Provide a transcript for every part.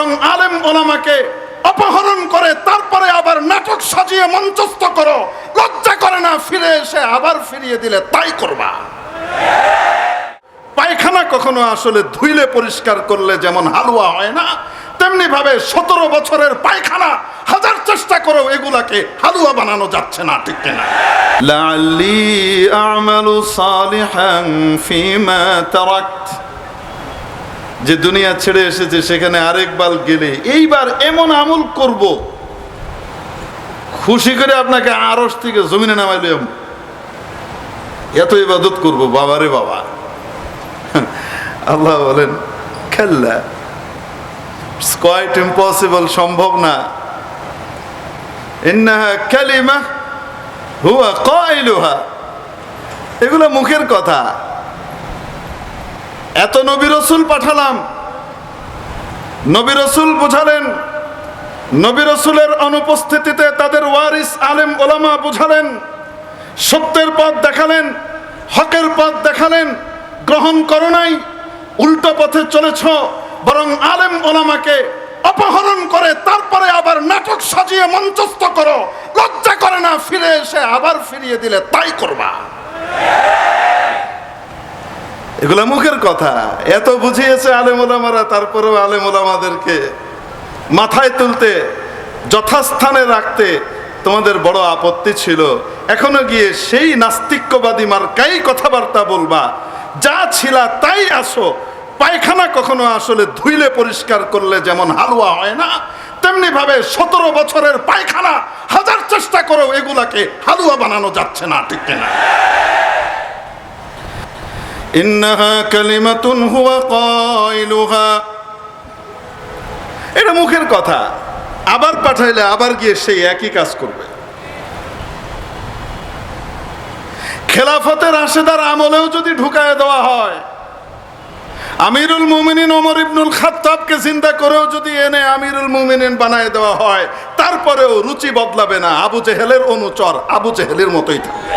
বরং আলেম ওলামাকে অপহরণ করে, তারপরে আবার নাটক সাজিয়ে মঞ্চস্থ করো। লজ্জা করে না, ফিরে এসে আবার ফিরিয়ে দিলে তাই করবা। পায়খানা কখনো আসলে ধুইলে পরিষ্কার করলে যেমন হালুয়া হয় না তেমনি ভাবে সতেরো বছরের পায়খানা হাজার চেষ্টা করো এগুলাকে হালুয়া বানানো যাচ্ছে না, ঠিক কিনা? আমালু যে দুনিয়া ছেড়ে এসেছে, সেখানে আরেকবার গেলে, এইবার এমন আমল করব, খুশি করে আপনাকে আরস থেকে জমিনে নামাইলাম এত ইবাদত করব বাবারে বাবা। আল্লাহ বলেন, খেললা কোয়াইট ইম্পসিবল সম্ভব না। এগুলো মুখের কথা। এত নবী রসুল পাঠালাম। নবী রসুল বুঝালেন, নবী রসুলের অনুপস্থিতিতে তাদের ওয়ারিস আলেম ওলামা বুঝালেন, সত্যের পথ দেখালেন, হকের পথ দেখালেন, গ্রহণ করো নাই, উল্টো পথে চলেছ, বরং আলেম ওলামাকে অপহরণ করে তারপরে আবার নাটক সাজিয়ে মঞ্চস্থ করো, লজ্জা করে না, ফিরে এসে আবার ফিরিয়ে দিলে তাই করবা। এগুলো মুখের কথা। এত বুঝিয়েছে আলেম ওলামারা তারপরেও আলেম ওলামাদেরকে মাথায় তুলতে, যথাস্থানে রাখতে তোমাদের বড় আপত্তি ছিল। এখনও গিয়ে সেই নাস্তিক্যবাদী মার্কাই কথাবার্তা বলবা। যা ছিলা তাই আসো। পায়খানা কখনো আসলে ধুইলে পরিষ্কার করলে যেমন হালুয়া হয় না তেমনি ভাবে সতেরো বছরের পায়খানা হাজার চেষ্টা করো এগুলাকে হালুয়া বানানো যাচ্ছে না, ঠিক কিনা? ইন্নাহা কালিমাতুন হুয়া কাইলুহা। এটা মুখের কথা। আবার পাঠাইলে আবার গিয়ে সেই একই কাজ করবে। খেলাফতের রাশেদার আমলেও যদি ঢুকায় দেওয়া হয়, আমিরুল মুমিনিন ওমর ইবনুল খাত্তাবকে চিন্তা করেও যদি এনে আমিরুল মুমিনিন বানায় দেওয়া হয়, তারপরেও রুচি বদলাবে না। আবু জেহেলের অনুচর আবু জেহেলের মতোই থাকবে।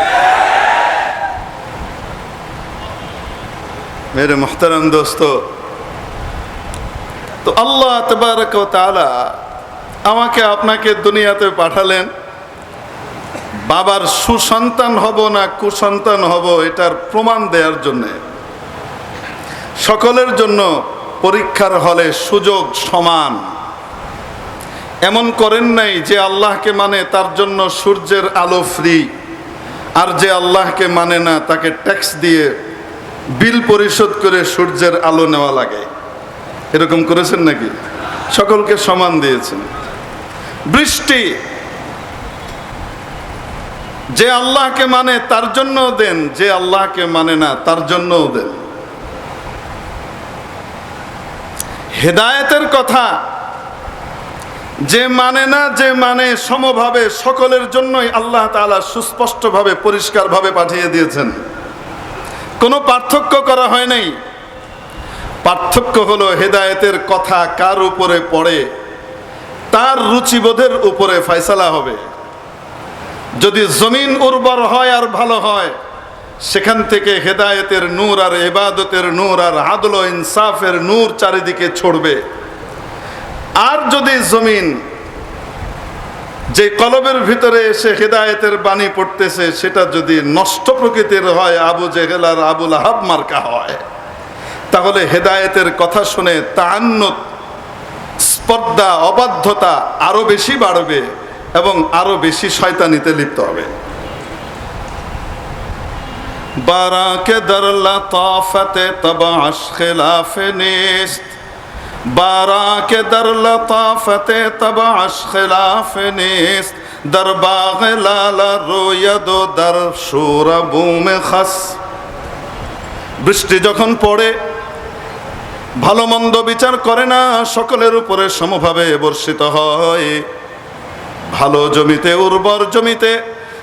মেরে মোহতারাম দোস্ত তো আল্লাহ তবারক তালা আমাকে আপনাকে দুনিয়াতে পাঠালেন। বাবার সুসন্তান হব না কুসন্তান হব, এটার প্রমাণ দেওয়ার জন্যে। সকলের জন্য পরীক্ষার হলে সুযোগ সমান। এমন করেন নাই যে আল্লাহকে মানে তার জন্য সূর্যের আলো ফ্রি আর যে আল্লাহকে মানে না, তাকে ট্যাক্স দিয়ে বিল পরিশোধ করে সূর্যের আলো নেওয়া লাগে। এরকম করেছেন নাকি? সকলকে সমান দিয়েছেন। বৃষ্টি যে আল্লাহকে মানে তার জন্যও দেন, যে আল্লাহকে মানে না তার জন্যও দেন। হেদায়েতের কথা, যে মানে না যে মানে সমভাবে সকলের জন্যই আল্লাহ তাআলা সুস্পষ্টভাবে, পরিষ্কারভাবে পাঠিয়ে দিয়েছেন। কোনো পার্থক্য করা হয় নাই। পার্থক্য হলো হেদায়েতের কথা কার উপরে পড়ে, তার রুচিবোধের উপরে ফয়সালা হবে। যদি জমিন উর্বর হয় আর ভালো হয়, সেখান থেকে হেদায়েতের নূর আর এবাদতের নূর আর আদল ইনসাফের নূর চারিদিকে ছড়বে। আর যদি জমিন যে কলবের ভিতরে এসে হেদায়েতের বাণী পড়তেছে, সেটা যদি নষ্ট প্রকৃতির হয়, আবু জেহেল আর আবুল আহাব মার্কা হয়। তাহলে হেদায়েতের কথা শুনে তান্নত স্পর্ধা, অবাধ্যতা আরও বেশি বাড়বে এবং আরও বেশি শয়তানিতে লিপ্ত হবে। বারাকে দর লতাফতে তবাশ খিলাফ নিস্ত বারাকে দর লতাফতে তবাশ খিলাফ নিস্ত در باغ لالا روید و در شور بوم خس বৃষ্টি যখন পড়ে ভালো মন্দ বিচার করে না সকলের উপরে সমভাবে বর্ষিত হয় ভালো জমিতে উর্বর জমিতে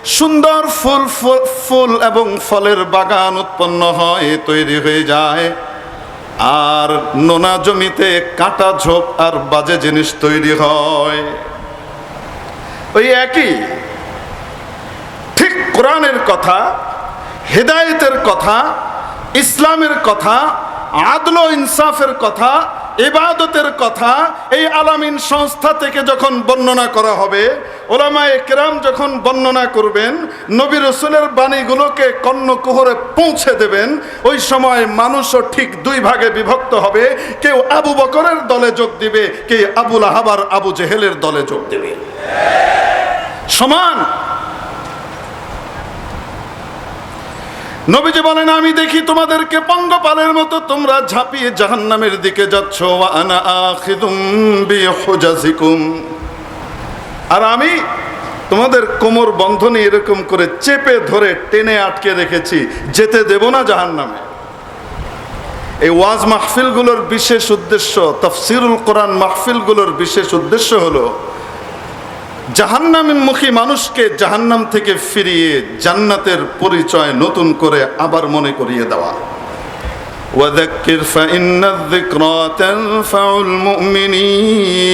সুন্দর ফুল ফুল ফুল এবং ফলের বাগান উৎপন্ন হয় তৈরি হয়ে যায় আর নোনা জমিতে কাটা ঝোপ আর বাজে জিনিস তৈরি হয়। ওই একই। ঠিক কোরআনের কথা, হেদায়েতের কথা, ইসলামের কথা, আদল ইনসাফের কথা ইবাদতের কথা এই আলামিন সংস্থা থেকে যখন বর্ণনা করা হবে, ওলামায়ে কেরাম যখন বর্ণনা করবেন, নবী রসুলের বাণীগুলোকে কর্ণকুহরে পৌঁছে দেবেন, ওই সময় মানুষও ঠিক দুই ভাগে বিভক্ত হবে। কেউ আবু বকরের দলে যোগ দিবে কে আবুল আহাবার আবু জেহেলের দলে যোগ দেবে। সমান। নবীজি বলেন, আমি দেখি তোমাদেরকে পঙ্গপালের মতো, তোমরা ঝাঁপিয়ে জাহান্নামের দিকে যাচ্ছ। আর আমি তোমাদের কোমর বন্ধনে এরকম করে চেপে ধরে টেনে আটকে রেখেছি, যেতে দেব না জাহান্নামে। এই ওয়াজ মাহফিলগুলোর বিশেষ উদ্দেশ্য, তফসিরুল কোরআন মাহফিলগুলোর বিশেষ উদ্দেশ্য হলো জাহান্নামুখী মানুষকে জাহান্নাম থেকে ফিরিয়ে জান্নাতের পরিচয় নতুন করে আবার মনে করিয়ে দেওয়া وذكر فإن الذكرى تنفع المؤمنين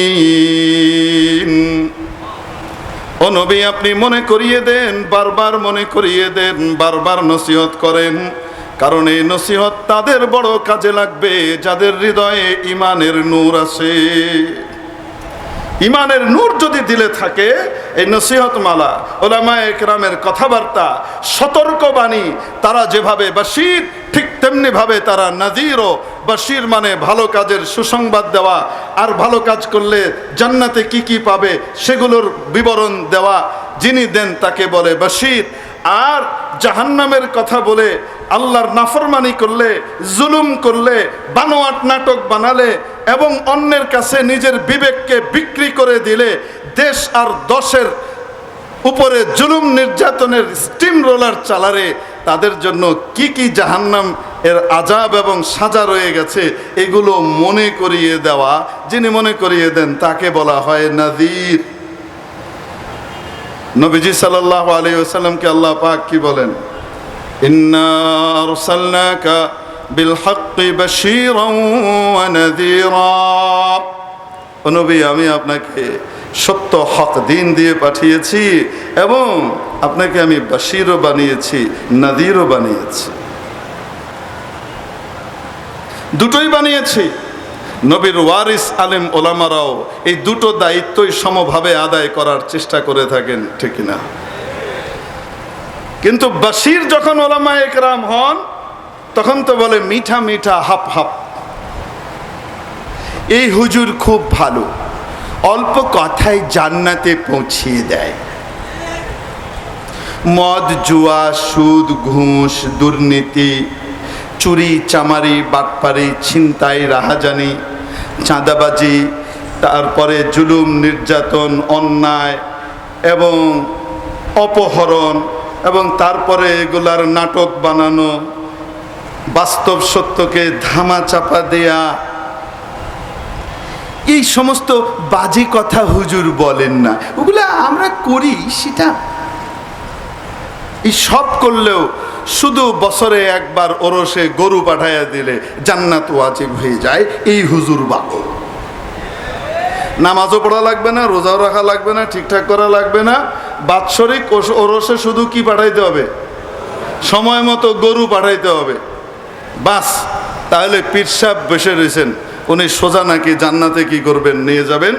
ও নবী আপনি মনে করিয়ে দেন বারবার মনে করিয়ে দেন বারবার নসিহত করেন কারণ এই নসিহত তাদের বড় কাজে লাগবে যাদের হৃদয়ে ইমানের নূর আছে ইমানের নূর যদি দিলে থাকে, এই নসিহত মালা ওলামা একরামের কথাবার্তা, সতর্কবাণী, তারা যেভাবে বাসির ঠিক তেমনিভাবে তারা নাজিরও বাসির মানে ভালো কাজের সুসংবাদ দেওয়া, আর ভালো কাজ করলে জান্নাতে কি কি পাবে সেগুলোর বিবরণ দেওয়া, যিনি দেন তাকে বলে বাসির আর জাহান্নামের কথা বলে আল্লাহর নাফরমানি করলে, জুলুম করলে, বানোয়াট নাটক বানালে এবং অন্যের কাছে নিজের বিবেককে বিক্রি করে দিলে দেশ আর দশের উপরে জুলুম নির্যাতনের স্টিম রোলার চালারে তাদের জন্য কি কি জাহান্নাম এর আজাব এবং সাজা রয়ে গেছে, এগুলো মনে করিয়ে দেওয়া, যিনি মনে করিয়ে দেন তাকে বলা হয় নাজির নবীজি সাল্লাহ আলী ওসাল্লামকে আল্লাহ পাক কি বলেন? আমি আপনাকে সত্য হক দিন দিয়ে পাঠিয়েছি এবং আপনাকে আমি বাশিরও বানিয়েছি নাদিরও বানিয়েছি। দুটোই বানিয়েছি। নবীর ওয়ারিস আলেম ওলামারাও এই দুটো দায়িত্বই সমভাবে আদায় করার চেষ্টা করে থাকেন, ঠিক না কিন্তু বাসির যখন ওলামা একরাম হন, তখন তো বলে মিঠা মিঠা হাপ হাপ। এই হুজুর খুব ভালো, অল্প কথায় জান্নাতে পৌঁছিয়ে দেয়। মদ, জুয়া, সুদ, ঘুষ, দুর্নীতি চুরি, চামারি, বাটপারি, ছিনতাই, রাহাজানি, চাঁদাবাজি, তারপরে জুলুম, নির্যাতন, অন্যায় এবং অপহরণ এবং তারপরে এগুলার নাটক বানানো, বাস্তব সত্যকে ধামা চাপা দেয়া। এই সমস্ত বাজে কথা হুজুর বলেন না। ওগুলো আমরা করি, সেটা এই সব করলেও শুধু বছরে একবার ওরসে গরু পাঠাইয়া দিলে জান্নাত ওয়াজিব হয়ে যায়, এই হুজুর বাবু। নামাজও পড়া লাগবে না, রোজাও রাখা লাগবে না, ঠিকঠাক করা লাগবে না। বাৎসরিক ওরসে শুধু কি পাঠাইতে হবে? সময় মতো গরু পাঠাইতে হবে। বাস, তাহলে পীর সাহেব বসে রয়েছেন উনি সোজা নাকি জান্নাতে কি করবেন, নিয়ে যাবেন।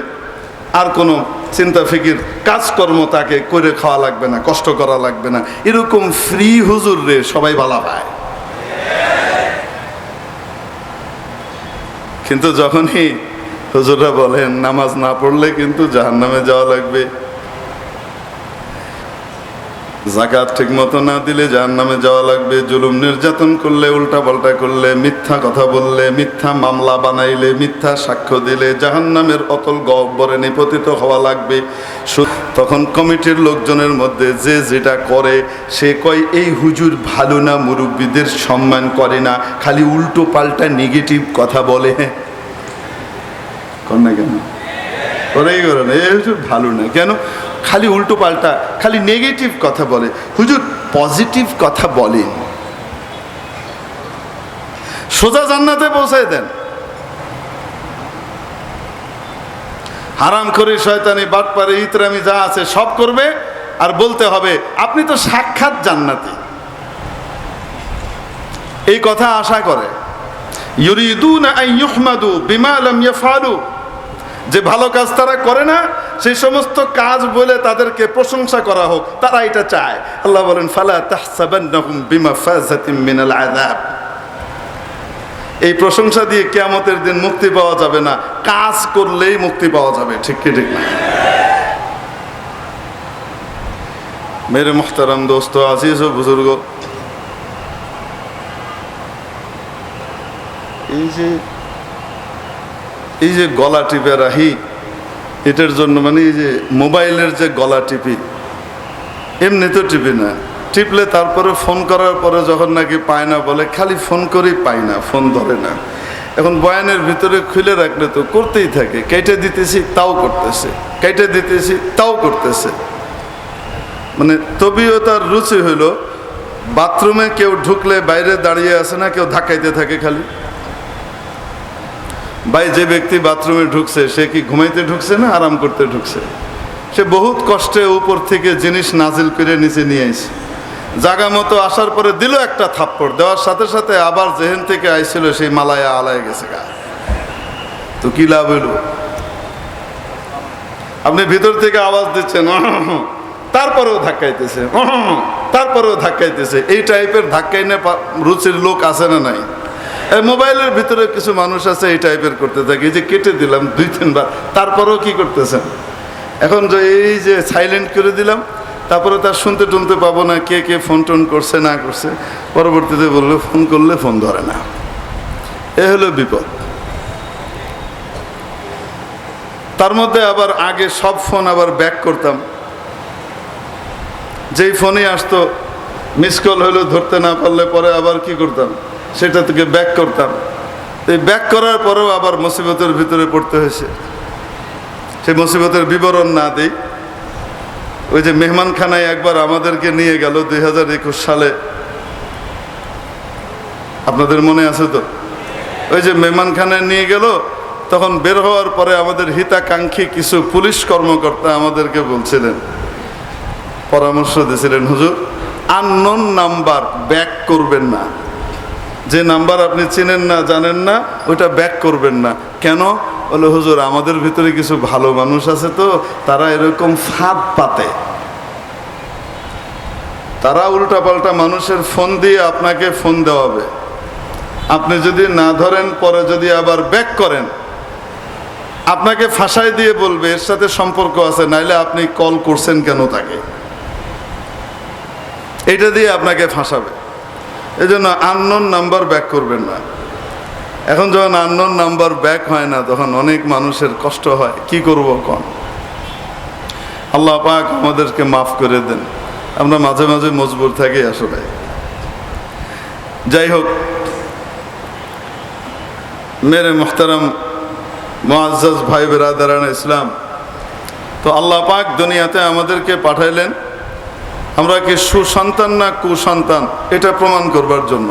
আর কোনো চিন্তা ফিকির, কাজকর্ম তাকে করে খাওয়া লাগবে না, কষ্ট করা লাগবে না। এরকম ফ্রি হুজুর রে সবাই ভালা পায়। কিন্তু যখনই হুজুররা বলেন, নামাজ না পড়লে কিন্তু জাহান্নামে যাওয়া লাগবে। জাকাত ঠিক মতো না দিলে যার নামে যাওয়া লাগবে, জুলুম নির্যাতন করলে উল্টা পাল্টা করলে, মিথ্যা কথা বললে, মিথ্যা মামলা বানাইলে, মিথ্যা সাক্ষ্য দিলে জাহান্নামের অতল গহ্বরে নিপতিত হওয়া লাগবে। তখন কমিটির লোকজনের মধ্যে যে যেটা করে, সে কয়, এই হুজুর ভালো না, মুরব্বীদের সম্মান করে না, খালি উল্টো পাল্টা নেগেটিভ কথা বলে। কর না কেন? করেই করে না এই হুজুর ভালো না। কেন? খালি উল্টো পাল্টা, খালি নেগেটিভ কথা বলে। হুজুর পজিটিভ কথা বলেন সোজা জান্নাতে পৌঁছায় দেন। হারাম করে শয়তানি, বাটপারে, ইতরামি যা আছে সব করবে, আর বলতে হবে, আপনি তো সাক্ষাৎ জান্নাতি। এই কথা আশা করে। ইউরিদুনা আন ইউহমাদু বিমা লাম যে ভালো কাজ তারা করে না সেই সমস্ত কাজ বলে তাদেরকে প্রশংসা করা হোক, তারা এটা চায়। আল্লাহ বলেন, ফালা বিমাফাজাতিম মিনাল এই প্রশংসা দিয়ে কিয়ামতের দিন মুক্তি পাওয়া যাবে না। কাজ করলেই মুক্তি পাওয়া যাবে, ঠিক কি, ঠিক মেরে মোহতারাম দোস্ত, আজিজ ও বুজুর্গ, এই যে এই যে গলা টিপে রাহি এটার জন্য মানে এই যে মোবাইলের যে গলা টিপি, এমনি তো টিপি না। টিপলে তারপরে ফোন করার পরে যখন নাকি পায় না বলে, খালি ফোন করেই পায় না, ফোন ধরে না। এখন বয়ানের ভিতরে খুলে রাখলে তো করতেই থাকে। কেটে দিতেছি, তাও করতেছে। কেটে দিতেছি, তাও করতেছে। মানে তবিও তার রুচি হইল, বাথরুমে কেউ ঢুকলে বাইরে দাঁড়িয়ে আসে না, কেউ ধাক্কাইতে থাকে খালি। ভাই, যে ব্যক্তি বাথরুমে ঢুকছে, সে কি ঘুমাইতে ঢুকছে না আরাম করতে ঢুকছে? সে বহুত কষ্টে উপর থেকে জিনিস নাজিল করে নিচে নিয়ে আইছে। জাগা মতো আসার পরে দিল একটা থাপ্পড়, দেওয়ার সাথে সাথে আবার যেহেন থেকে আইছিল, সেই মালায়া আলায় গেছে গা। তো কি লাভ হইল? আপনি ভিতর থেকে আওয়াজ দিচ্ছেন তারপরেও ধাক্কাইতেছে তারপরেও ধাক্কাইতেছে। এই টাইপের ধাক্কাইনে রুচির লোক আছে না নাই? মোবাইলের ভিতরে কিছু মানুষ আছে, এই টাইপের করতে থাকে। এই যে কেটে দিলাম দুই, তিনবার, তারপরেও কি করতেছেন? এখন যে এই যে সাইলেন্ট করে দিলাম, তারপরে তার শুনতে টুনতে পাবো না, কে কে ফোন টোন করছে, না করছে। পরবর্তীতে বলল ফোন করলে ফোন ধরে না। এ হলো বিপদ। তার মধ্যে আবার আগে সব ফোন আবার ব্যাক করতাম। যেই ফোনে আসতো মিস কল হলো ধরতে না পারলে পরে আবার কি করতাম? সেটা থেকে ব্যাক করতাম। এই ব্যাক করার পরেও আবার মুসিবতের ভিতরে পড়তে হয়েছে। সেই মুসিবতের বিবরণ না দিই। ওই যে মেহমানখানায় একবার আমাদেরকে নিয়ে গেল দুই হাজার একুশ সালে। আপনাদের মনে আছে তো? ওই যে মেহমানখানায় নিয়ে গেল, তখন বের হওয়ার পরে আমাদের হিতাকাঙ্ক্ষী কিছু পুলিশ কর্মকর্তা আমাদেরকে বলছিলেন, পরামর্শ দিয়েছিলেন, হুজুর আননোন নাম্বার ব্যাক করবেন না। যে নাম্বার আপনি চিনেন না, জানেন না, ওইটা ব্যাক করবেন না। কেন? বলে, হুজুর, আমাদের ভিতরে কিছু ভালো মানুষ আছে তো, তারা এরকম ফাঁদ পাতে। তারা উল্টাপাল্টা মানুষের ফোন দিয়ে আপনাকে ফোন দেওয়াবে। আপনি যদি না ধরেন, পরে যদি আবার ব্যাক করেন, আপনাকে ফাঁসাই দিয়ে বলবে, এর সাথে সম্পর্ক আছে, নাইলে আপনি কল করছেন কেন তাকে? এটা দিয়ে আপনাকে ফাঁসাবে। এই জন্য আননোন নাম্বার ব্যাক করবেন না। এখন যখন আননোন নাম্বার ব্যাক হয় না, তখন অনেক মানুষের কষ্ট হয়, কি করব কন? আল্লাহ পাক আমাদেরকে মাফ করে দেন। আমরা মাঝে মাঝে মজবুর থাকি আসলে। যাই হোক, মেরে মোহতারাম মোয়াজ ভাই বেরাদারান ইসলাম, তো আল্লাহ পাক দুনিয়াতে আমাদেরকে পাঠাইলেন। আমরা কি সুসন্তান না কুসন্তান? এটা প্রমাণ করবার জন্য।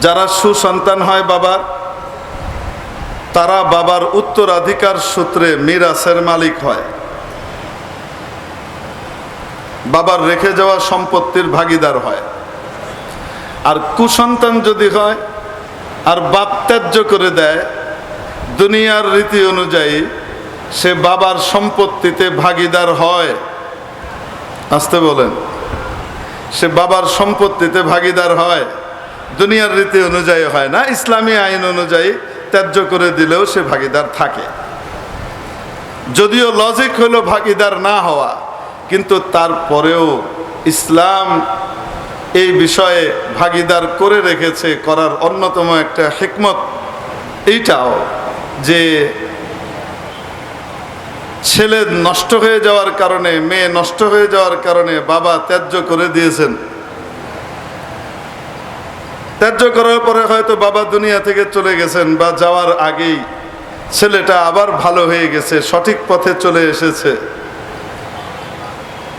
যারা সুসন্তান হয় বাবার, তারা বাবার উত্তরাধিকার সূত্রে মিরাসের মালিক হয়। বাবার রেখে যাওয়া সম্পত্তির ভাগিদার হয়। আর কুসন্তান যদি হয়, আর বাপ ত্যায্য করে দেয়, দুনিয়ার রীতি অনুযায়ী সে বাবার সম্পত্তিতে ভাগিদার হয়। আসতে বলেন, সে বাবার সম্পত্তিতে ভাগিদার হয়, দুনিয়ার রীতি অনুযায়ী হয় না, ইসলামী আইন অনুযায়ী ত্যায্য করে দিলেও সে ভাগিদার থাকে। যদিও লজিক হলো ভাগিদার না হওয়া, কিন্তু তারপরেও ইসলাম এই বিষয়ে ভাগিদার করে রেখেছে, করার অন্যতম একটা হিকমত, এইটাও যে ছেলে নষ্ট হয়ে যাওয়ার কারণে, মেয়ে নষ্ট হয়ে যাওয়ার কারণে বাবা ত্যায্য করে দিয়েছেন। ত্যায্য করার পরে হয়তো বাবা দুনিয়া থেকে চলে গেছেন বা যাওয়ার আগেই ছেলেটা আবার ভালো হয়ে গেছে, সঠিক পথে চলে এসেছে।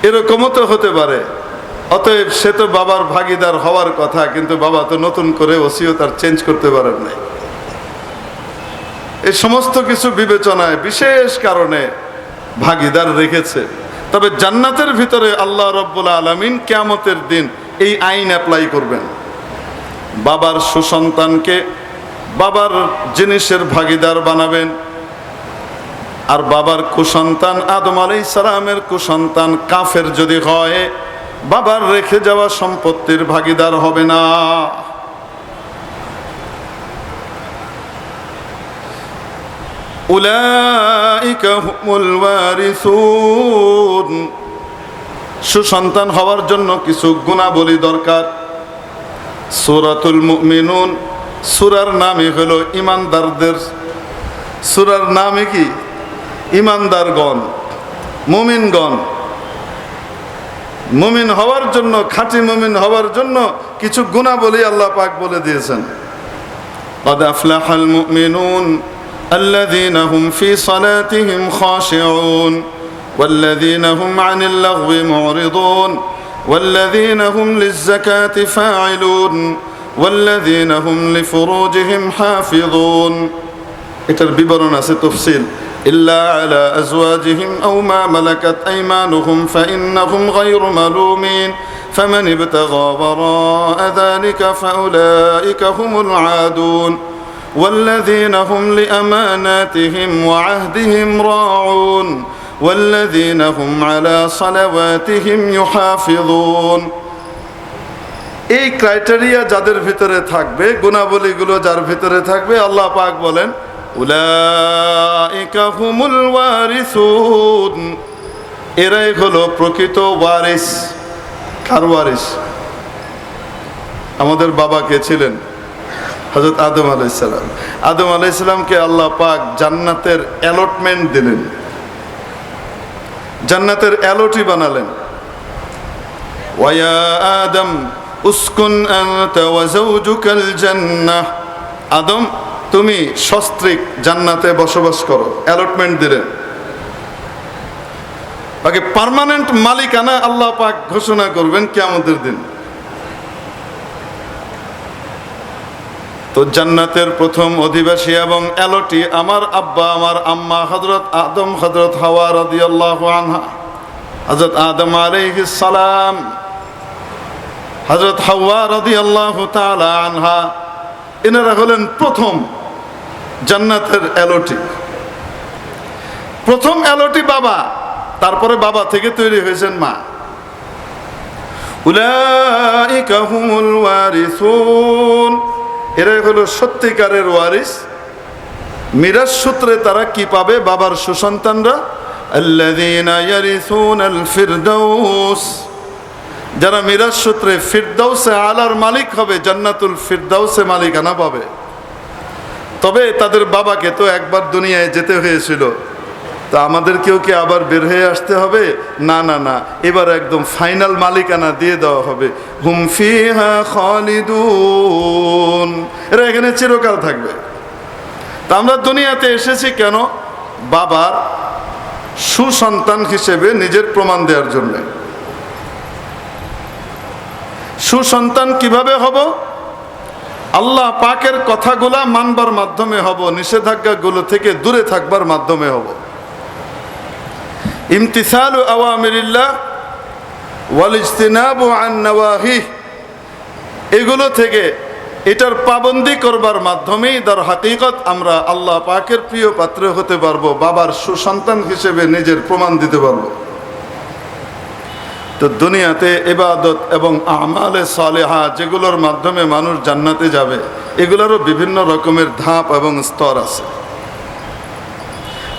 এরকমও তো হতে পারে। অতএব সে তো বাবার ভাগিদার হওয়ার কথা, কিন্তু বাবা তো নতুন করে ওসিও তার চেঞ্জ করতে পারেন নাই। এই সমস্ত কিছু বিবেচনায় বিশেষ কারণে ভাগিদার রেখেছে। তবে জান্নাতের ভিতরে আল্লাহ রব্বুল আলমিন কেয়ামতের দিন এই আইন অ্যাপ্লাই করবেন। বাবার সুসন্তানকে বাবার জিনিসের ভাগিদার বানাবেন। আর বাবার কুসন্তান আদম আলাই সালামের কুসন্তান কাফের যদি হয়, বাবার রেখে যাওয়া সম্পত্তির ভাগিদার হবে না উলাইকা হুমুল ওয়ারিসুন সুসন্তান হওয়ার জন্য কিছু গুণাবলী দরকার সুরাতুল মুমিনুন সুরার নামই হলো ইমানদারদের সুরার নামে কি ইমানদারগণ মুমিনগণ মুমিন হওয়ার জন্য খাঁটি মুমিন হওয়ার জন্য কিছু গুণাবলী আল্লাহ পাক বলে দিয়েছেন قد أفلح المؤمنون الذين هم في صلاتهم خاشعون والذين هم عن اللغو معرضون والذين هم للزكاة فاعلون والذين هم لفروجهم حافظون এটার বিবরণ আছে তফসিল إلا على أزواجهم أو ما ملكت أيمانهم فإنهم غير ملومين فمن ابتغى وراء ذلك فأولئك هم العادون والذين هم لأماناتهم وعهدهم راعون والذين هم على صلواتهم يحافظون এই ক্রাইটেরিয়া যাদের ভিতরে থাকবে গুণাবলীগুলো যার ভিতরে থাকবে আল্লাহ পাক বলেন উলাইকা হুমুল ওয়ারিসুন এরাই হলো প্রকৃত ওয়ারিস কার ওয়ারিস আমাদের বাবা কে ছিলেন হজরত আদম আলাইসালাম আদম আলাইসালামকে আল্লাহ পাক জান্নাতের অ্যালটমেন্ট দিলেন। জান্নাতের অ্যালটি বানালেন। ওয়া আদম, উসকুন আদম, তুমি সস্ত্রিক জান্নাতে বসবাস করো অ্যালটমেন্ট দিলেন। বাকি পার্মানেন্ট মালিকানা আল্লাহ পাক ঘোষণা করবেন কিয়ামতের দিন। তো জান্নাতের প্রথম অধিবাসী এবং অ্যালটি আমার আব্বা, আমার আম্মা হজরত আদম হজরত হাওয়া রাদিয়াল্লাহু আনহা হজরত আদম আলাইহিস সালাম হজরত হাওয়া রাদিয়াল্লাহু তাআলা আনহা, এনারা হলেন প্রথম জান্নাতের এলোটি। প্রথম অ্যালটি বাবা, তারপরে বাবা থেকে তৈরি হয়েছেন মা। উলাইকা হুমুল ওয়ারিসুন। এরাই হলো সত্যিকারের ওয়ারিস। মিরাজ সূত্রে তারা কি পাবে? বাবার সুসন্তানরা যারা মিরাজ সূত্রে ফিরদাউসে আলার মালিক হবে, জান্নাতুল ফিরদাউসে মালিকানা পাবে। তবে তাদের বাবাকে তো একবার দুনিয়ায় যেতে হয়েছিল। তা আমাদেরকেও কি আবার বের হয়ে আসতে হবে? না না না। এবার একদম ফাইনাল মালিকানা দিয়ে দেওয়া হবে। হুম ফিহা খালিদুন। এরা এখানে চিরকাল থাকবে। তা আমরা দুনিয়াতে এসেছি কেন? বাবার সুসন্তান হিসেবে নিজের প্রমাণ দেওয়ার জন্যে। সুসন্তান কীভাবে হব? আল্লাহ পাকের কথাগুলা মানবার মাধ্যমে হব, নিষেধাজ্ঞাগুলো থেকে দূরে থাকবার মাধ্যমে হব। ইমতিসালু আওয়ামিরিল্লাহ ওয়াল ইজতিনাবু আন নাওয়াহি এগুলো থেকে এটার পাবন্দি করবার মাধ্যমেই তার হাকিকত আমরা আল্লাহ পাকের প্রিয় পাত্র হতে পারব, বাবার সুসন্তান হিসেবে নিজের প্রমাণ দিতে পারব। তো দুনিয়াতে এবাদত এবং আমালে সালেহা যেগুলোর মাধ্যমে মানুষ জান্নাতে যাবে, এগুলোরও বিভিন্ন রকমের ধাপ এবং স্তর আছে।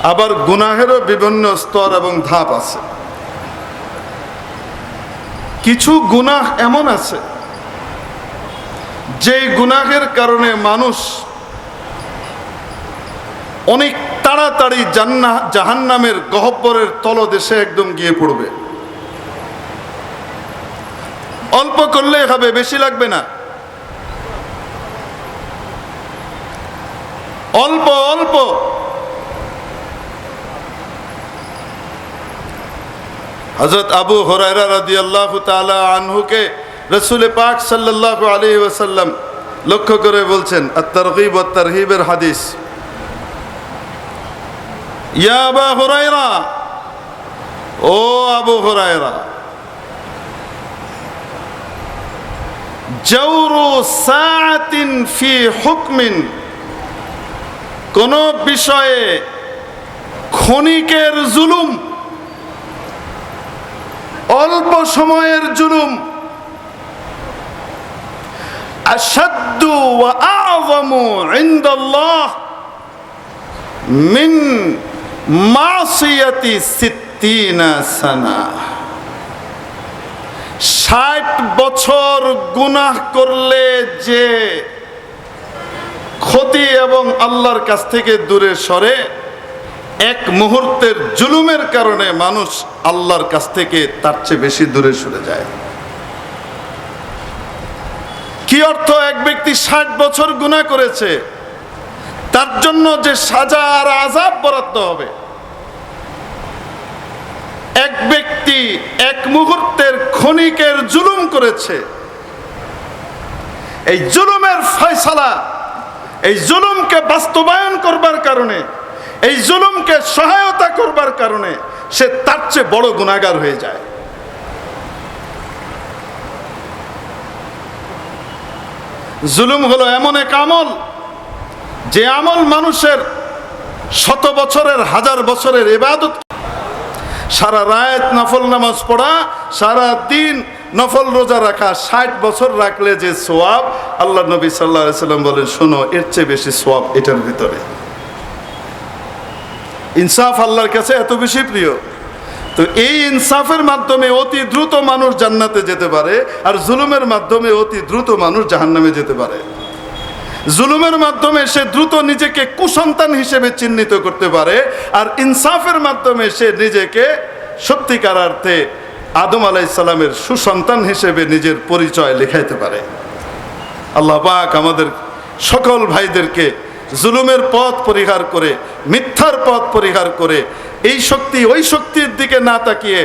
আবার গুনাহেরও বিভিন্ন স্তর এবং ধাপ আছে। কিছু গুনাহ এমন আছে যে গুনাহের কারণে মানুষ অনেক তাড়াতাড়ি জান্না, জাহান্নামের গহব্বরের তলদেশে একদম গিয়ে পড়বে। অল্প করলেই হবে, বেশি লাগবে না। অল্প অল্প হজরত আবু হরাইরা রাদি আল্লাহ তালা আনহুকে রসুল পাক সাল্লাহ আলী ওসাল্লাম লক্ষ্য করে বলছেন, আত্তারগিব ও তারহিবের হাদিস। ও আবু হুরাইরা সাতিন ফি হুকমিন, কোন বিষয়ে ক্ষণিকের জুলুম অল্প সময়ের জুলুম। মিন মাসিয়াতি ষাট বছর গুনাহ করলে যে ক্ষতি এবং আল্লাহর কাছ থেকে দূরে সরে এক মুহূর্তের জুলুমের কারণে মানুষ আল্লাহর কাছ থেকে তার চেয়ে বেশি দূরে সরে যায়। কি অর্থ এক ব্যক্তি ষাট বছর গুনাহ করেছে? তার জন্য যে সাজা আর আজাব বরাদ্দ হবে। এক ব্যক্তি এক মুহূর্তের ক্ষণিকের জুলুম করেছে। এই জুলুমের ফয়সালা, এই জুলুমকে বাস্তবায়ন করবার কারণে এই জুলুমকে সহায়তা করবার কারণে সে তার চেয়ে বড় গুণাগার হয়ে যায়। জুলুম হলো এমন এক আমল, যে আমল মানুষের শত বছরের, হাজার বছরের এবাদত সারা রাত নফল নামাজ পড়া, সারা দিন নফল রোজা রাখা, ষাট বছর রাখলে যে সোয়াব, আল্লাহ নবী সাল্লাহ সাল্লাম বলেন, শোনো, এর চেয়ে বেশি সোয়াব এটার ভিতরে। ইনসাফ আল্লাহর কাছে এত বেশি প্রিয়। তো এই ইনসাফের মাধ্যমে অতি দ্রুত মানুষ জান্নাতে যেতে পারে, আর জুলুমের মাধ্যমে অতি দ্রুত মানুষ জাহান্নামে যেতে পারে। জুলুমের মাধ্যমে সে দ্রুত নিজেকে কুসন্তান হিসেবে চিহ্নিত করতে পারে, আর ইনসাফের মাধ্যমে সে নিজেকে সত্যিকার অর্থে আদম আলাইসাল্লামের সুসন্তান হিসেবে নিজের পরিচয় লেখাইতে পারে। আল্লাহ পাক আমাদের সকল ভাইদেরকে জুলুমের পথ পরিহার করে, মিথ্যার পথ পরিহার করে, এই শক্তি ওই শক্তির দিকে না তাকিয়ে,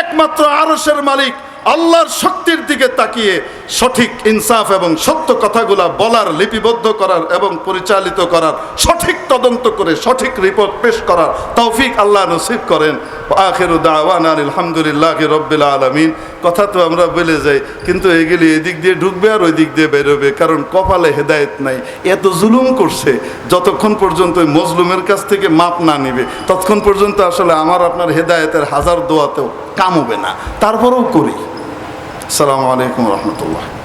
একমাত্র আরসের মালিক আল্লাহর শক্তির দিকে তাকিয়ে সঠিক ইনসাফ এবং সত্য কথাগুলা বলার, লিপিবদ্ধ করার এবং পরিচালিত করার, সঠিক তদন্ত করে, সঠিক রিপোর্ট পেশ করার তৌফিক আল্লাহ নসিব করেন। আখেরু দাওয়ান আলহামদুলিল্লাহ রব্বিল আলমিন। কথা তো আমরা বলে যাই, কিন্তু এগুলি এদিক দিয়ে ঢুকবে আর ওই দিক দিয়ে বেরোবে, কারণ কপালে হেদায়েত নাই। এত জুলুম করছে, যতক্ষণ পর্যন্ত ওই মজলুমের কাছ থেকে মাপ না নিবে, ততক্ষণ পর্যন্ত আসলে আমার আপনার হেদায়েতের হাজার দোয়াতেও কামবে না। তারপরেও করি। আসসালামু আলাইকুম রহমতুল্লাহ।